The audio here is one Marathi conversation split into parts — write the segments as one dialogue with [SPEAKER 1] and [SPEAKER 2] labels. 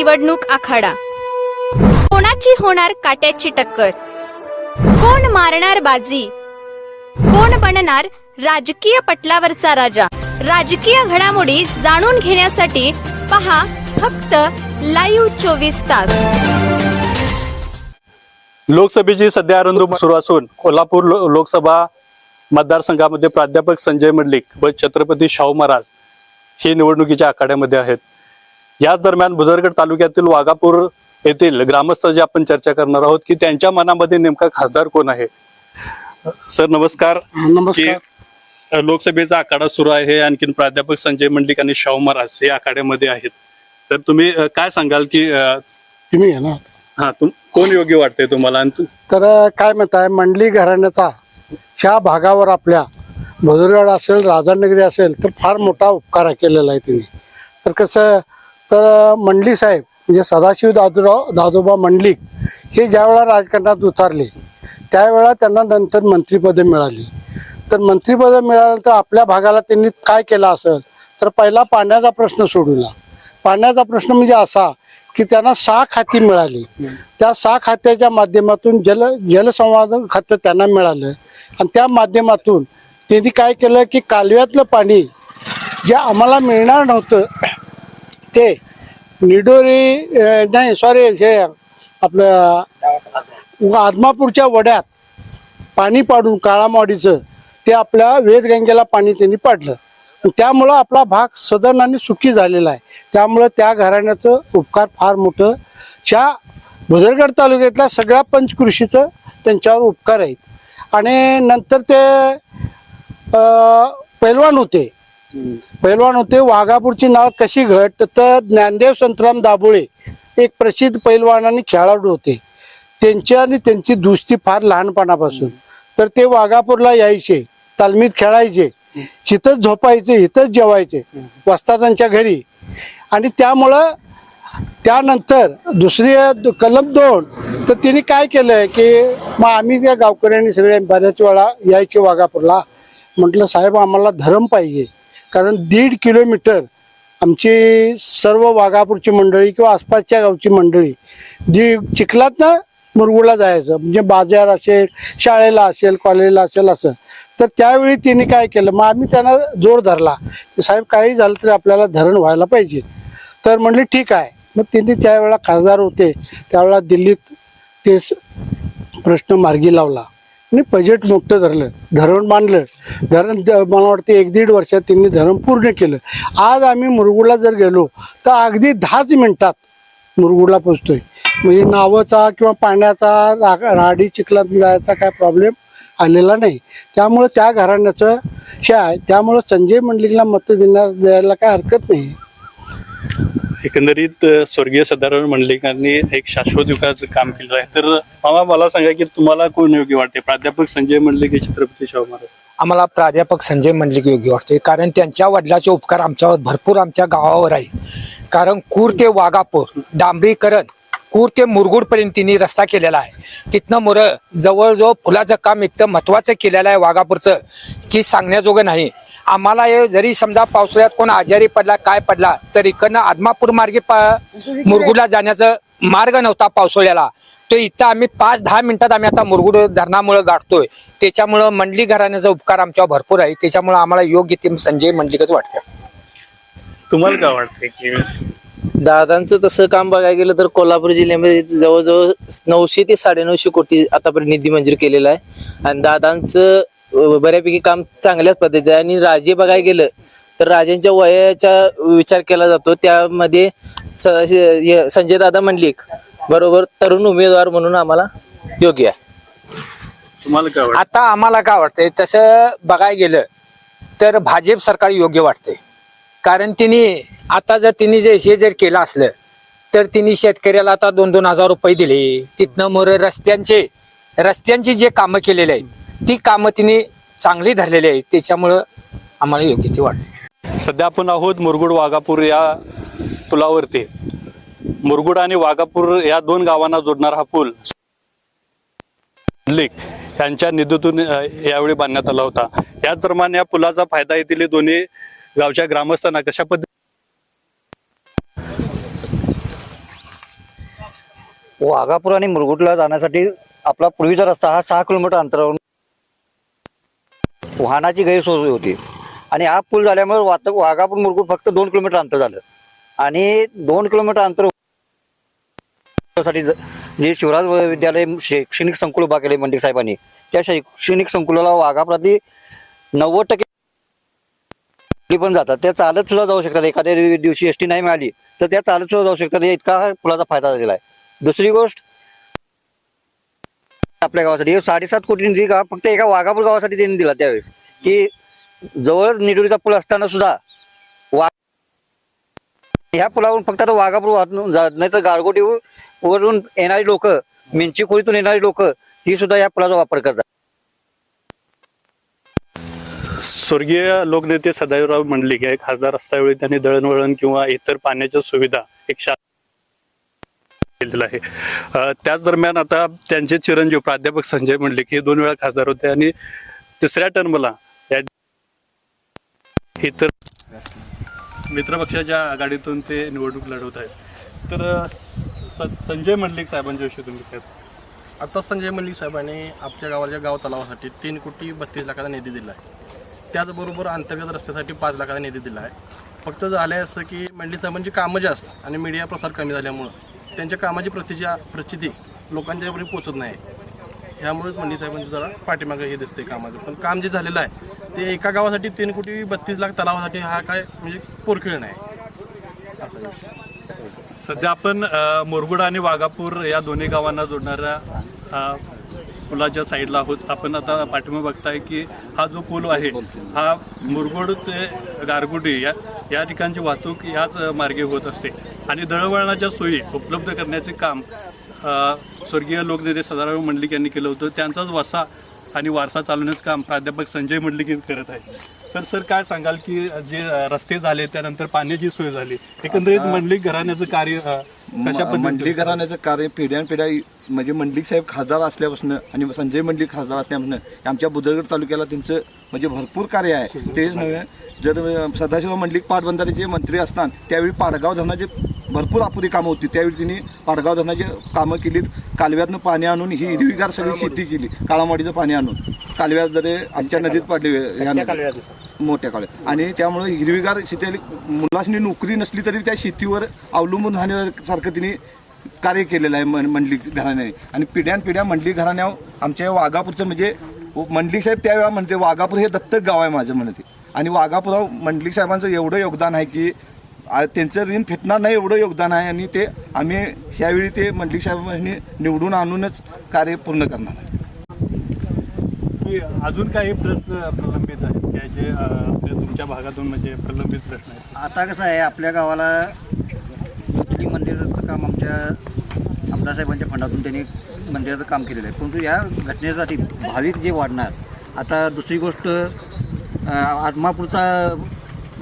[SPEAKER 1] निवडणूक आखाडा. कोणाची होणार काट्याची टक्कर? कोण मारणार बाजी? कोण बनणार राजकीय पटलावरचा राजा? राजकीय घडामोडी जाणून घेण्यासाठी पहा फक्त लाईव्ह चोवीस तास.
[SPEAKER 2] लोकसभेची सध्या रणधुमाळी सुरू असून कोल्हापूर लो- लोकसभा मतदारसंघामध्ये प्राध्यापक संजय मंडलिक व छत्रपती शाहू महाराज हे निवडणुकीच्या आखाड्यामध्ये आहेत. याच दरम्यान बुदरगड तालुक्यातील वाघापूर येथील ग्रामस्थ जे आपण चर्चा करणार आहोत की त्यांच्या मनामध्ये नेमका खासदार कोण आहे? सर नमस्कार.
[SPEAKER 3] नमस्कार.
[SPEAKER 2] लोकसभेचा आखाडा सुरू आहे आणखीन प्राध्यापक संजय मंडलिक आणि शाहू महाराज हे आखाड्यामध्ये आहेत. तर तुम्ही अ, काय सांगाल की अ,
[SPEAKER 3] तुम्ही येणार
[SPEAKER 2] हा तुम कोण योग्य वाटतंय तुम्हाला? आणि तु-
[SPEAKER 3] तर काय म्हणत आहे मंडली घराण्याचा ह्या भागावर आपल्या भुदरगड असेल राधानगरी असेल तर फार मोठा उपकार केलेला आहे तिने. तर कसं तर मंडली साहेब म्हणजे सदाशिव दादूराव दादोबा मंडलिक हे ज्यावेळा राजकारणात उतरले त्यावेळा त्यांना नंतर मंत्रिपदे मिळाली. तर मंत्रिपदं मिळाल्यानंतर आपल्या भागाला त्यांनी काय केलं असेल? तर पहिला पाण्याचा प्रश्न सोडवला. पाण्याचा प्रश्न म्हणजे असा की त्यांना सहा खाती मिळाली. त्या सहा खात्याच्या माध्यमातून जल जलसंवर्धन खातं त्यांना मिळालं. आणि त्या माध्यमातून त्यांनी काय केलं की कालव्यातलं पाणी जे आम्हाला मिळणार नव्हतं ते निडोरी नाही सॉरी हे आपलं आदमापूरच्या वड्यात पाणी पाडून काळामाडीचं ते आपल्या वेदगंगेला पाणी त्यांनी पाडलं. त्यामुळं आपला भाग सदन आणि सुखी झालेला आहे. त्यामुळं त्या घराण्याचं उपकार फार मोठं. च्या भुदरगड तालुक्यातल्या सगळ्या पंचकृषीचं त्यांच्यावर उपकार आहेत. आणि नंतर ते पैलवान होते. पैलवान होते वाघापूरची नाव कशी घट? तर ज्ञानदेव संतराम दाभोळे एक प्रसिद्ध पैलवान आणि खेळाडू होते. त्यांची आणि त्यांची दुस्ती फार लहानपणापासून. तर ते वाघापूरला यायचे तालमीत खेळायचे इथंच झोपायचे इथंच जेवायचे वस्तादांच्या घरी. आणि त्यामुळं त्यानंतर दुसरी कलम दोन तर तिने काय केलंय की मग आम्ही त्या गावकऱ्यांनी सगळे बऱ्याच वेळा यायचे वाघापूरला. म्हटलं साहेब आम्हाला धरम पाहिजे. कारण दीड किलोमीटर आमची सर्व वाघापूरची मंडळी किंवा आसपासच्या गावची मंडळी दीड चिखलात ना मुरगुडला जायचं. म्हणजे बाजार असेल शाळेला असेल कॉलेजला असेल असं. तर त्यावेळी तिने काय केलं? मग आम्ही त्यांना जोर धरला. साहेब काही झालं तरी आपल्याला धरण व्हायला पाहिजे. तर म्हणले ठीक आहे. मग त्यांनी त्यावेळेला खासदार होते. त्यावेळेला दिल्लीत ते प्रश्न मार्गी लावला. आणि बजेट मोठं धरलं धरण बांधलं. धरण द- मला वाटतं एक दीड वर्षात त्यांनी धरण पूर्ण केलं. आज आम्ही मुरगुडला जर गेलो तर अगदी दहाच मिनटात मुरगुडला पोचतोय म्हणजे नावाचा किंवा पाण्याचा रा- राडी चिखलात जायचा काय प्रॉब्लेम आलेला नाही. त्यामुळं त्या घराण्याचं हे आहे त्यामुळं संजय मंडलिकला मतं देण्या द्यायला काय हरकत नाही.
[SPEAKER 2] एकंदरीत स्वर्गीय सदाराम मंडलिकांनी एक शाश्वत युगाचं काम केलं आहे. तर मामा मला सांगा की तुम्हाला कोण योग्य वाटते? प्राध्यापक संजय मंडलिक छत्रपती शाहू महाराज.
[SPEAKER 4] आम्हाला प्राध्यापक संजय मंडलिक योग्य वाटते. कारण त्यांच्या वडिलाचे उपकार आमच्यावर भरपूर आमच्या गावावर आहे कारण कूर ते वाघापूर डांबरीकरण कूर ते मुरगुडपर्यंत तिने रस्ता केलेला आहे. तिथनं मुर जवळजवळ फुलाचं काम इतकं महत्वाचं केलेलं आहे वाघापूरचं की सांगण्याजोगं नाही. आम्हाला हे जरी समजा पावसाळ्यात कोण आजारी पडला काय पडला तर इकडनं आदमापूर मार्गे मुरगुडला जाण्याचा मार्ग नव्हता पावसाळ्याला. तो इथं आम्ही पाच दहा मिनिटात आम्ही आता मुरगुड धरणामुळे गाठतोय. त्याच्यामुळं मंडली घराण्याचा उपकार आमच्यावर भरपूर आहे. त्याच्यामुळे आम्हाला योग्य ते संजय मंडलिकच वाटतं.
[SPEAKER 2] तुम्हाला काय वाटते की
[SPEAKER 5] दादांचं तसं काम बघायला गेलं तर कोल्हापूर जिल्ह्यामध्ये जवळजवळ नऊशे ते साडेनऊशे कोटी आतापर्यंत निधी मंजूर केलेला आहे. आणि दादांचं बऱ्यापैकी काम चांगल्याच पद्धतीने आहे. आणि राजे बघायला गेलं तर राजांच्या वयाचा विचार केला जातो. त्यामध्ये संजय दादा मंडलिक बरोबर तरुण उमेदवार म्हणून आम्हाला योग्य आहे.
[SPEAKER 2] तुम्हाला काय वाटतं?
[SPEAKER 4] आता आम्हाला काय वाटतंय? तसं बघायला गेलं तर भाजप सरकार योग्य वाटते कारण तिने आता जर तिने जे हे जर केलं असलं तर तिने शेतकऱ्याला आता दोन दोन हजार रुपये दिले. तिथनं मोर रस्त्यांचे रस्त्यांची जे कामं केलेली आहेत ती कामं तिने चांगली धरलेली आहेत त्याच्यामुळं आम्हाला योग्य ती वाटते.
[SPEAKER 2] सध्या आपण आहोत मुरगुड वाघापूर या पुलावरती. मुरगुड आणि वाघापूर या दोन गावांना जोडणारा हा पूल लेक यांच्या निधीतून यावेळी बांधण्यात आला होता. याच दरम्यान या पुलाचा फायदा येथील दोन्ही गावच्या ग्रामस्थांना कशा पद्धती
[SPEAKER 6] वाघापूर आणि मुरगुटला जाण्यासाठी आपला पूर्वीचा रस्ता हा सहा किलोमीटर अंतरावरून वाहनाची गैरसोय होती. आणि हा पूल झाल्यामुळे वात वाघापूर मुरगूड फक्त दोन किलोमीटर अंतर झालं. आणि दोन किलोमीटर अंतरसाठी ज- जे शिवराज विद्यालय शैक्षणिक संकुल उभा केले मंडिक साहेबांनी त्या शैक्षणिक संकुलाला वाघाप्रती नव्वद टक्के पण जातात. त्या चालत सुद्धा जाऊ शकतात. एखाद्या दिवशी एस टी नाही मिळाली तर त्या चालत सुद्धा जाऊ शकतात. इतका हा पुलाचा फायदा झालेला आहे. दुसरी गोष्ट आपल्या गावासाठी. हे साडेसात कोटी निधी का फक्त एका वाघापूर गावासाठी त्यांनी दिला त्यावेळेस. की जवळच निडोरीचा पूल असताना सुद्धा वा ह्या पुलावरून फक्त आता वाघापूर वाहतून जात नाही तर गारगोटी वरून येणारी लोक मिंची खोलीतून येणारी लोक ही सुद्धा या पुलाचा वापर करतात.
[SPEAKER 2] स्वर्गीय लोकनेते सदाशिवराव मंडलिक हे खासदार असल्यावेळी त्यांनी दळणवळण किंवा इतर पाण्याच्या सुविधा एक शा केलेला आहे. त्याच दरम्यान आता त्यांचे चिरंजीव प्राध्यापक संजय मंडलिक हे दोन वेळा खासदार होते आणि तिसऱ्या टर्मला या इतर मित्रपक्षाच्या आघाडीतून ते निवडणूक लढवत आहेत. तर अ, स- संजय मंडलिक साहेबांच्या विषयी तुम्ही काय
[SPEAKER 7] आता संजय मल्लिक साहेबांनी आपल्या गावाच्या गाव तलावासाठी तीन कोटी बत्तीस लाखाचा निधी दिला आहे. त्याचबरोबर अंतर्गत रस्त्यासाठी पाच लाखाचा निधी दिला आहे. फक्त झालं आहे असं की मंडलिक साहेबांची कामं जास्त आणि मीडिया प्रसार कमी झाल्यामुळं. त्यांच्या कामाची प्रतिजा प्रचिती लोकांच्यापर्यंत पोचत नाही. ह्यामुळेच मंडी साहेबांचं जरा पाठीमागं हे दिसते कामाचं. पण काम जे झालेलं आहे ते एका गावासाठी तीन कोटी बत्तीस लाख तलावासाठी हा काय म्हणजे पोरखिळ नाही. असं
[SPEAKER 2] सध्या आपण मोरगुडा आणि वाघापूर या दोन्ही गावांना जोडणाऱ्या पुलाच्या साईडला आहोत. आपण आता पाठीमागे बघताय की हा जो पूल आहे हा मुरगुड ते गारगुडी या या ठिकाणची वाहतूक याच मार्गे होत असते. आणि दळणवळणाच्या सोयी उपलब्ध करण्याचे काम स्वर्गीय लोकनेते सदाराव मंडलिक यांनी केलं होतं. त्यांचाच वसा आणि वारसा चालवण्याचं काम प्राध्यापक संजय मंडलिक करत आहे तर सर काय सांगाल की जे रस्ते झाले त्यानंतर पाण्याची सोय झाली एकंदरीत मंडलिक घराण्याचं कार्य कशा
[SPEAKER 8] मंडलिक घराण्याचं कार्य पिढ्यान पिढ्या म्हणजे मंडलिक साहेब खासदार असल्यापासून आणि संजय मंडलिक खासदार असल्यापासून आमच्या बुदरगड तालुक्याला त्यांचं म्हणजे भरपूर कार्य आहे. तेच नव्हे जर सदाशिव मंडलिक पाटबंधारेचे मंत्री असताना त्यावेळी पाडगाव धरणाचे भरपूर अपुरी कामं होती. त्यावेळी त्यांनी पाडगाव धरणाचे कामं केलीत. कालव्यातनं पाणी आणून ही हिरवीगार सगळी शेती केली. काळामाडीचं पाणी आणून. कालव्यात जरी आमच्या नदीत पडले नदीत. मोठ्या काळात आणि त्यामुळे हिरवीगार शेती. मुलासनी नोकरी नसली तरी त्या शेतीवर अवलंबून राहण्यासारखं तिने कार्य केलेलं आहे मंडली घराण्याने. आणि पिढ्यान पिढ्या मंडली घराण्यावर आमच्या वाघापूरचं म्हणजे मंडलिक साहेब त्यावेळेला म्हणते वाघापूर हे दत्तक गाव आहे माझं म्हणते. आणि वाघापुराव मंडलिक साहेबांचं एवढं योगदान आहे की आ- त्यांचं ऋण फेटणार नाही एवढं योगदान आहे आणि ते आम्ही ह्यावेळी ते मंडलिक साहेबांनी निवडून आणूनच कार्य पूर्ण करणार आहे.
[SPEAKER 2] की अजून काही प्रश्न प्रलंबित आहेत? जे अ, तुमच्या भागातून म्हणजे प्रलंबित प्रश्न आहेत.
[SPEAKER 6] आता कसं आहे आपल्या गावाला ज्योतिर्लिंग मंदिराचं काम आमच्या आमदार साहेबांच्या फंडातून त्यांनी मंदिराचं काम केलेलं आहे. परंतु या घटनेसाठी भाविक जे वाढणार आता दुसरी गोष्ट अं, आत्मापूरचा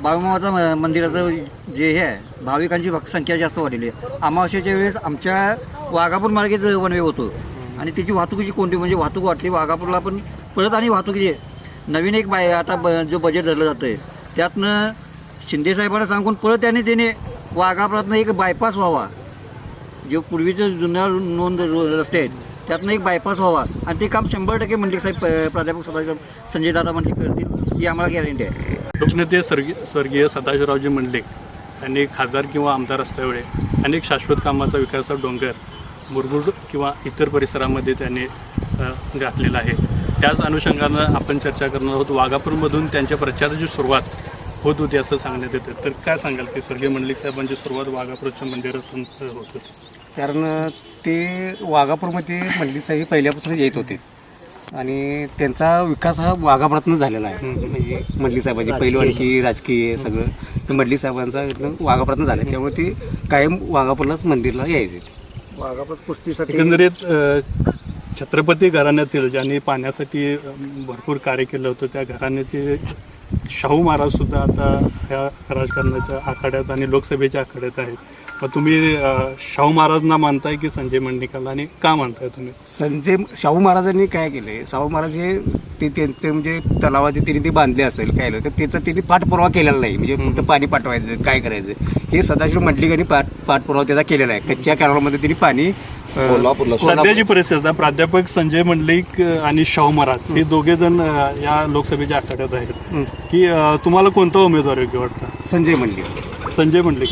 [SPEAKER 6] बाळूमामाचं म- मंदिराचं जे हे आहे भाविकांची संख्या जास्त वाढलेली आहे. अमावस्येच्या वेळेस आमच्या वाघापूर मार्गेच वनवे होतो. आणि त्याची वाहतुकीची कोणती म्हणजे वाहतूक वाढली वाघापूरला पण परत आणि वाहतुकीची नवीन एक बाय आता ब जो बजेट धरलं जातं आहे त्यातनं शिंदेसाहेबांना सांगून परत त्याने त्याने वाघापुरातनं एक बायपास व्हावा. जो पूर्वीचं जुन्या नोंद रस्ते आहेत त्यातनं एक बायपास व्हावा. आणि ते काम शंभर टक्के मंडलिक साहेब प्राध्यापक सदाशिव संजय दादा मंडलिक करतील ही आम्हाला गॅरंटी आहे.
[SPEAKER 2] लोकनेते स्वर्गीय स्वर्गीय सदाशिवरावजी मंडलिक यांनी खासदार किंवा आमदार असल्यावेळी अनेक शाश्वत कामाचा विकासाचा डोंगर मुरगुड किंवा इतर परिसरामध्ये त्यांनी घातलेला आहे. त्याच अनुषंगानं आपण चर्चा करणार आहोत. वाघापूरमधून त्यांच्या प्रचाराची सुरुवात होत होती असं सांगण्यात येतं. तर काय सांगाल की स्वर्गीय मंडलिक साहेबांची सुरुवात वाघापूरच्या मंदिरातून होत होती.
[SPEAKER 9] कारण ते वाघापूरमध्ये मंडलिक साहेब पहिल्यापासून येत होते. आणि त्यांचा विकास हा वाघापुरातून झालेला आहे. म्हणजे मंडली साहेबांची पहिलवानची राजकीय सगळं. मंडली साहेबांचा इथनं वाघापुरातून झालं आहे त्यामुळे ते कायम वाघापूरलाच मंदिरला यायचे.
[SPEAKER 6] वाघापूर कुस्तीसाठी
[SPEAKER 2] एकंदरीत छत्रपती घराण्यातील ज्यांनी पाण्यासाठी भरपूर कार्य केलं होतं त्या घराण्याचे शाहू महाराज सुद्धा आता ह्या राजकारणाच्या आखाड्यात आणि लोकसभेच्या आखाड्यात आहेत. मग तुम्ही अं, शाहू महाराजांना मानताय की संजय मंडलिकाला आणि का मानताय तुम्ही?
[SPEAKER 9] संजय शाहू महाराजांनी काय केले शाहू महाराज हे ते ते ते म्हणजे तलावाचे त्यांनी ते बांधले असेल काय तर त्याचा त्यांनी पाठपुरावा केलेला नाही. म्हणजे कुठं पाणी पाठवायचं काय करायचं? हे सदाशिव मंडलिकांनी पाठ पाठपुरावा त्याचा केलेला आहे. कच्च्या कॅनॉलमध्ये त्यांनी पाणी अं,
[SPEAKER 2] सध्याची परिस्थिती आता प्राध्यापक संजय मंडलिक अं, आणि शाहू महाराज हे दोघे जण अं, या लोकसभेच्या आखाड्यात आहेत. की अं, तुम्हाला कोणता उमेदवार योग्य वाटतं?
[SPEAKER 9] संजय मंडलिक.
[SPEAKER 2] संजय मंडलिक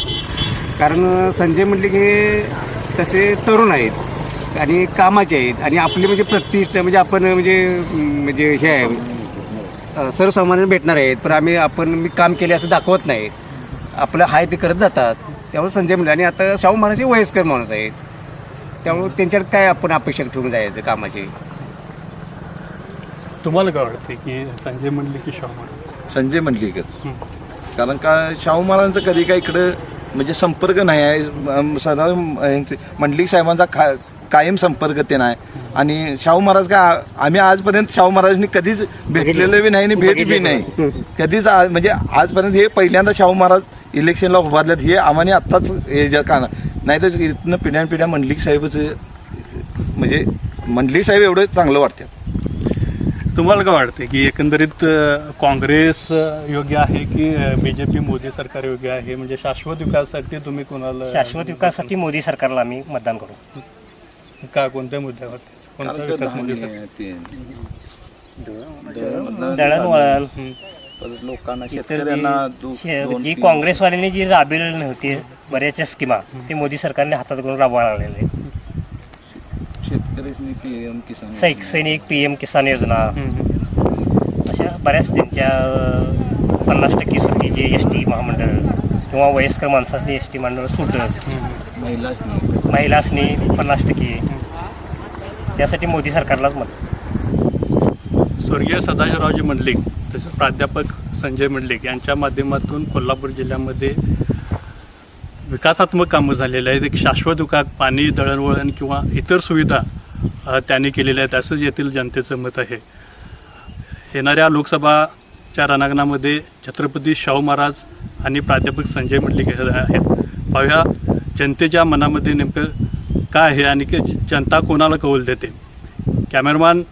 [SPEAKER 9] कारण संजय मंडलिक हे तसे तरुण आहेत आणि कामाचे आहेत आणि आपली म्हणजे प्रतिष्ठा म्हणजे आपण म्हणजे म्हणजे हे आहे. सर्वसामान्य भेटणार आहेत पण आम्ही आपण मी काम केले असं दाखवत नाही. आपलं हाय ते करत जातात. त्यामुळे संजय मंडलिक आणि आता शाहू महाराज हे वयस्कर माणूस आहेत. त्यामुळे त्यांच्याकडे काय आपण अपेक्षा ठेवून जायचं कामाची?
[SPEAKER 2] तुम्हाला काय वाटतं की संजय मंडलिक की शाहू महाराज?
[SPEAKER 8] संजय मंडलिकच कारण का शाहू महाराजांचं कधी काय इकडं म्हणजे संपर्क नाही आहे. साधारण सदा मंडलिक साहेबांचा खा कायम संपर्क ते नाही. आणि शाहू महाराज का आम्ही आजपर्यंत शाहू महाराजांनी कधीच भेटलेलं बी नाही आणि भेट बी नाही. कधीच म्हणजे आजपर्यंत हे पहिल्यांदा शाहू महाराज इलेक्शनला उभारल्यात हे आम्हाने आत्ताच हे जे का नाही तर इथनं पिढ्यान पिढ्या मंडलिक साहेबच म्हणजे मंडलिक साहेब एवढं चांगलं वाटतात.
[SPEAKER 2] तुम्हाला काय वाटतं की एकंदरीत अं, काँग्रेस अं, योग्य आहे की बीजेपी मोदी सरकार योग्य आहे? म्हणजे शाश्वत विकासासाठी तुम्ही कोणाला
[SPEAKER 10] शाश्वत विकासासाठी मोदी सरकारला आम्ही मतदान करू.
[SPEAKER 2] का? कोणत्या मुद्द्यावरती कोणता विकास मोदी सरकार
[SPEAKER 10] दळणवळण
[SPEAKER 8] लोकांना
[SPEAKER 10] इतर जी- शे- जी काँग्रेसवाल्यांनी जी राबविलेली नव्हती बऱ्याचशा स्कीमा ते मोदी सरकारने हातात करून राबवायला लागलेले. आहेत.
[SPEAKER 8] शेतकरी पीएम किसान
[SPEAKER 10] सैक सैनिक पी एम किसान योजना. अशा बऱ्याच त्यांच्या पन्नास टक्के सुट्टी जे एस टी महामंडळ किंवा वयस्कर माणसासनी एस टी मंडळ सुटच
[SPEAKER 8] महिला
[SPEAKER 10] महिलासनी पन्नास टक्के. त्यासाठी मोदी सरकारलाच मत.
[SPEAKER 2] स्वर्गीय सदाशिवरावजी मंडलिक तसेच प्राध्यापक संजय मंडलिक यांच्या माध्यमातून कोल्हापूर जिल्ह्यामध्ये विकासात्मक कामं झालेले आहेत. एक शाश्वत विकास पाणी दळणवळण किंवा इतर सुविधा त्याने त्यांनी केलेल्या आहेत. असंच येथील जनतेचं मत आहे. येणाऱ्या लोकसभाच्या रणांगणामध्ये छत्रपती शाहू महाराज आणि प्राध्यापक संजय मंडलिक हे आहेत. पाहूया जनतेच्या मनामध्ये नेमकं काय आहे आणि की जनता कोणाला कौल देते? कॅमेरामॅन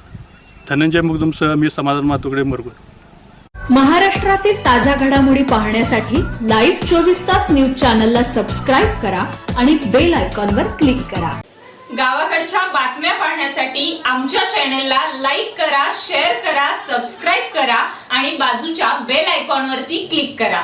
[SPEAKER 2] धनंजय मुगदुमसह मी समाधान मातुकडे मुरगुड
[SPEAKER 11] महाराष्ट्रातील ताज्या घडामोडी पाहण्यासाठी लाईव्ह चोवीस तास न्यूज चॅनलला सबस्क्राईब करा आणि बेल आयकॉनवर क्लिक करा.
[SPEAKER 1] गावाकडच्या बातम्या पाहण्यासाठी आमच्या चॅनलला लाईक करा शेअर करा सबस्क्राईब करा आणि बाजूच्या बेल आयकॉनवरती क्लिक करा.